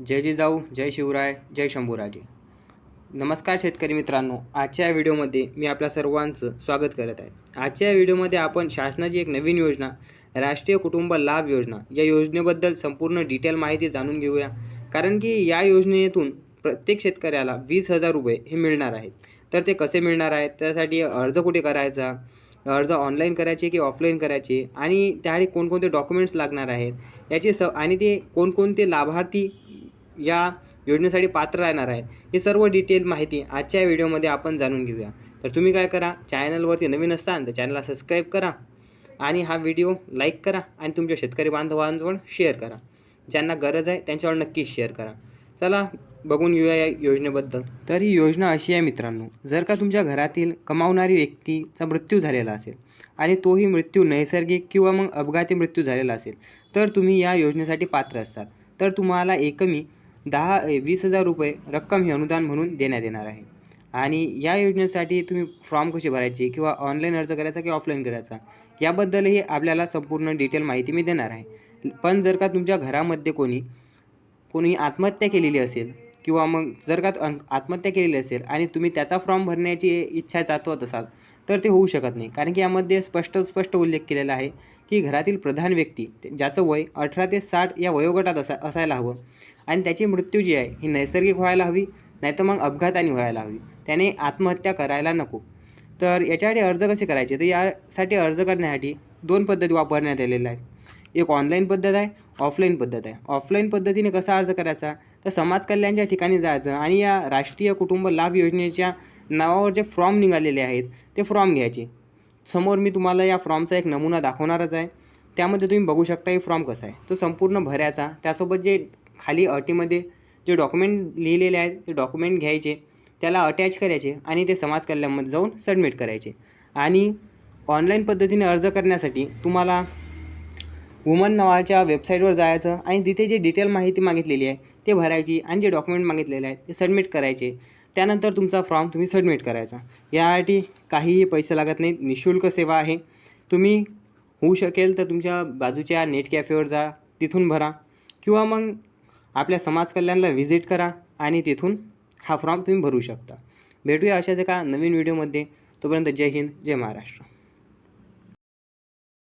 जय जिजाऊ जय शिवराय जय शंभूराजे. नमस्कार शेतकरी मित्रांनो आजच्या या व्हिडिओमध्ये मी आपल्या सर्वांचं स्वागत करत आहे. आजच्या या व्हिडिओमध्ये आपण शासनाची एक नवीन योजना राष्ट्रीय कुटुंब लाभ योजना या योजनेबद्दल संपूर्ण डिटेल माहिती जाणून घेऊया. कारण की या योजनेतून प्रत्येक शेतकऱ्याला वीस हजार रुपये हे मिळणार आहे तर ते कसे मिळणार आहेत? त्यासाठी अर्ज कुठे करायचा? अर्ज ऑनलाईन करायचे की ऑफलाईन करायचे? आणि त्यासाठी कोणकोणते डॉक्युमेंट्स लागणार आहेत? याचे स आणि ते कोणकोणते लाभार्थी या योजनेसाठी पात्र राहणार आहेत हे सर्व डिटेल माहिती आजच्या व्हिडिओमध्ये आपण जाणून घेऊया. तर तुम्ही काय करा चॅनलवरती नवीन असाल तर चॅनलला सबस्क्राईब करा आणि हा व्हिडिओ लाईक करा आणि तुमच्या शेतकरी बांधवांजवळ शेअर करा. ज्यांना गरज आहे त्यांच्यावर नक्कीच शेअर करा. चला बघून घेऊया या योजनेबद्दल. तर ही योजना अशी आहे मित्रांनो जर का तुमच्या घरातील कमावणारी व्यक्तीचा मृत्यू झालेला असेल आणि तोही मृत्यू नैसर्गिक किंवा मग अपघाती मृत्यू झालेला असेल तर तुम्ही या योजनेसाठी पात्र असाल. तर तुम्हाला एकमी दहा वीस हजार रुपये रक्कम ही अनुदान म्हणून देण्यात येणार आहे. आणि या योजनेसाठी तुम्ही फॉर्म कसे भरायचे किंवा ऑनलाईन अर्ज करायचा किंवा ऑफलाईन करायचा याबद्दलही आपल्याला संपूर्ण डिटेल माहिती मी देणार आहे. पण जर का तुमच्या घरामध्ये कोणी कोणी आत्महत्या केलेली असेल किंवा मग जर का अन- आत्महत्या केलेली असेल आणि तुम्ही त्याचा फॉर्म भरण्याची इच्छा जातवत असाल तर ते होऊ शकत नाही. कारण की यामध्ये स्पष्ट स्पष्ट उल्लेख केलेला आहे की घरातील प्रधान व्यक्ती ज्याचं वय अठरा ते साठ या वयोगटात असा असायला हवं आणि त्याची मृत्यू जी आहे ही नैसर्गिक व्हायला हवी नाहीतर मग अपघाताने व्हायला हवी. त्याने आत्महत्या करायला नको. तर याच्यासाठी अर्ज कसे करायचे? तर यासाठी अर्ज करण्यासाठी दोन पद्धती वापरण्यात आलेल्या आहेत. एक ऑनलाईन पद्धत आहे ऑफलाईन पद्धत आहे. ऑफलाईन पद्धतीने कसा अर्ज करायचा? तर समाज कल्याणच्या ठिकाणी जायचं आणि या राष्ट्रीय कुटुंब लाभ योजनेच्या नावावर जे फॉर्म निघालेले आहेत ते फॉर्म घ्यायचे. समोर मी तुम्हाला या फॉर्मचा एक नमुना दाखवणारच आहे. त्यामध्ये तुम्ही बघू शकता हे फॉर्म कसा आहे. तो संपूर्ण भरायचा त्यासोबत जे खाली अटीमध्ये जे डॉक्युमेंट लिहिलेले आहेत ते डॉक्युमेंट घ्यायचे. त्याला अटॅच करायचे आणि ते समाज कल्याणमध्ये जाऊन सबमिट करायचे. आणि ऑनलाईन पद्धतीने अर्ज करण्यासाठी तुम्हाला वुमन नावाच्या वेबसाईटवर जायचं आणि तिथे जे डिटेल माहिती मागितलेली आहे ते भरायची आणि जे डॉक्युमेंट मागितलेले आहेत ते सबमिट करायचे. त्यानंतर तुमचा फॉर्म तुम्ही सबमिट करायचा. यासाठी काहीही पैसे लागत नाहीत. निशुल्क सेवा आहे. तुम्ही होऊ शकेल तर तुमच्या बाजूच्या नेट कॅफेवर जा. तिथून भरा. किंवा मग आपल्या समाज कल्याणला व्हिजिट करा आणि तिथून हा फॉर्म तुम्ही भरू शकता. भेटूया अशाच एका नवीन व्हिडिओमध्ये तोपर्यंत जय हिंद जय महाराष्ट्र.